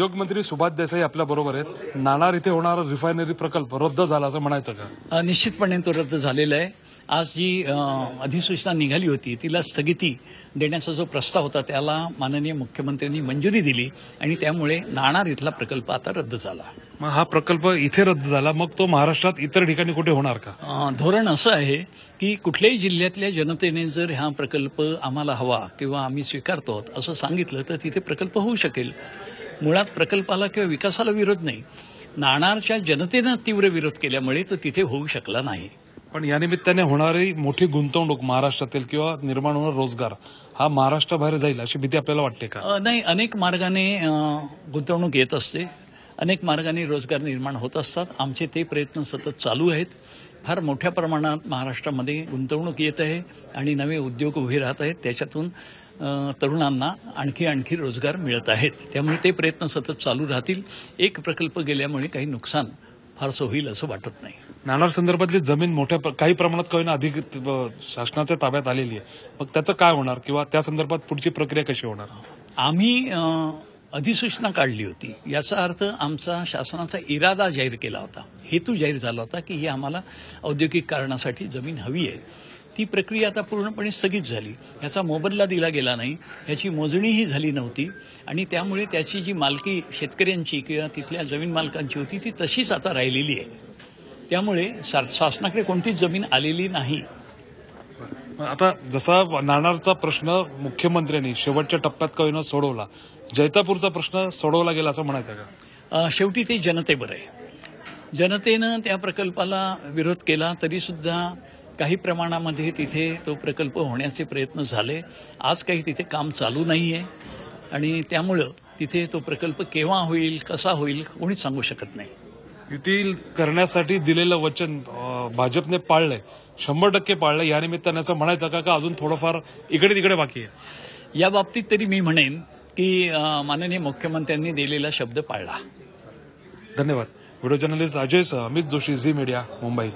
उद्योग मंत्री सुभाष देसाई आपल्या बरोबर आहेत. नाणार इथे होणारा रिफायनरी प्रकल्प रद्द झाला असं म्हणायचं का? निश्चितपणे तो रद्द झालेला आहे. आज जी अधिसूचना निघाली होती तिला स्थगिती देण्याचा जो प्रस्ताव होता त्याला माननीय मुख्यमंत्र्यांनी मंजुरी दिली आणि त्यामुळे नाणार इथला प्रकल्प आता रद्द झाला. मग हा प्रकल्प इथे रद्द झाला मग तो महाराष्ट्रात इतर ठिकाणी कुठे होणार का? धोरण असं आहे की कुठल्याही जिल्ह्यातल्या जनतेने जर हा प्रकल्प आम्हाला हवा किंवा आम्ही स्वीकारतो असं सांगितलं तर तिथे प्रकल्प होऊ शकेल. मुळात प्रकल्पाला किंवा विकासाला विरोध नाही. नाणारच्या जनतेनं तीव्र विरोध केल्यामुळे तो तिथे होऊ शकला नाही. पण या निमित्ताने होणारी मोठी गुंतवणूक महाराष्ट्रातील किंवा निर्माण होणार रोजगार हा महाराष्ट्राबाहेर जाईल अशी भीती आपल्याला वाटते का? नाही अनेक मार्गाने गुंतवणूक येत असते. अनेक मार्गाने रोजगार निर्माण होत असतात. आमचे ते प्रयत्न सतत चालू आहेत. फार मोठ्या प्रमाणात महाराष्ट्रामध्ये गुंतवणूक येत आहे आणि नवे उद्योग उभे राहत आहेत. त्याच्यातून तरुणांना आणखी आणखी रोजगार मिळत आहेत. त्यामुळे ते प्रयत्न सतत चालू राहतील. एक प्रकल्प गेल्यामुळे काही नुकसान फारसं होईल असं वाटत नाही. नाणार संदर्भातली जमीन मोठ्या काही प्रमाणात काही ना अधिक शासनाच्या ताब्यात आलेली आहे. मग त्याचं काय होणार? किंवा त्या संदर्भात पुढची प्रक्रिया कशी होणार? आम्ही अधिसूचना काढली होती. याचा अर्थ आमचा शासनाचा इरादा जाहीर केला होता. हेतू जाहीर झाला होता की ही आम्हाला औद्योगिक कारणासाठी जमीन हवी आहे. ती प्रक्रिया आता पूर्णपणे स्थगित झाली. याचा मोबदला दिला गेला नाही. याची मोजणीही झाली नव्हती. आणि त्यामुळे त्याची जी मालकी शेतकऱ्यांची किंवा तिथल्या जमीन मालकांची होती ती तशीच आता राहिलेली आहे. त्यामुळे शा- शासनाकडे कोणतीच जमीन आलेली नाही. आता जसा नाणारचा प्रश्न मुख्यमंत्र्यांनी शेवटच्या टप्प्यात काही सोडवला जैतापूरचा प्रश्न सोडवला गेला असं म्हणायचं का? शेवटी ते जनतेवर आहे. जनतेनं त्या प्रकल्पाला विरोध केला तरी सुद्धा काही प्रमाणामध्ये तिथे तो प्रकल्प होण्याचे प्रयत्न झाले. आज काही तिथे काम चालू नाही आहे आणि त्यामुळं तिथे तो प्रकल्प केव्हा होईल कसा होईल कोणीच सांगू शकत नाही. युती करण्यासाठी दिलेलं वचन भाजपने पाळलंय. शंभर टक्के पाळलंय. या निमित्ताने असं म्हणायचं का का अजून थोडंफार इकडे तिकडे बाकी आहे? या बाबतीत तरी मी म्हणेन की माननीय मुख्यमंत्र्यांनी दिलेला शब्द पाळला. धन्यवाद. व्हिडिओ जर्नलिस्ट अजय सह अमित जोशी झी मीडिया मुंबई.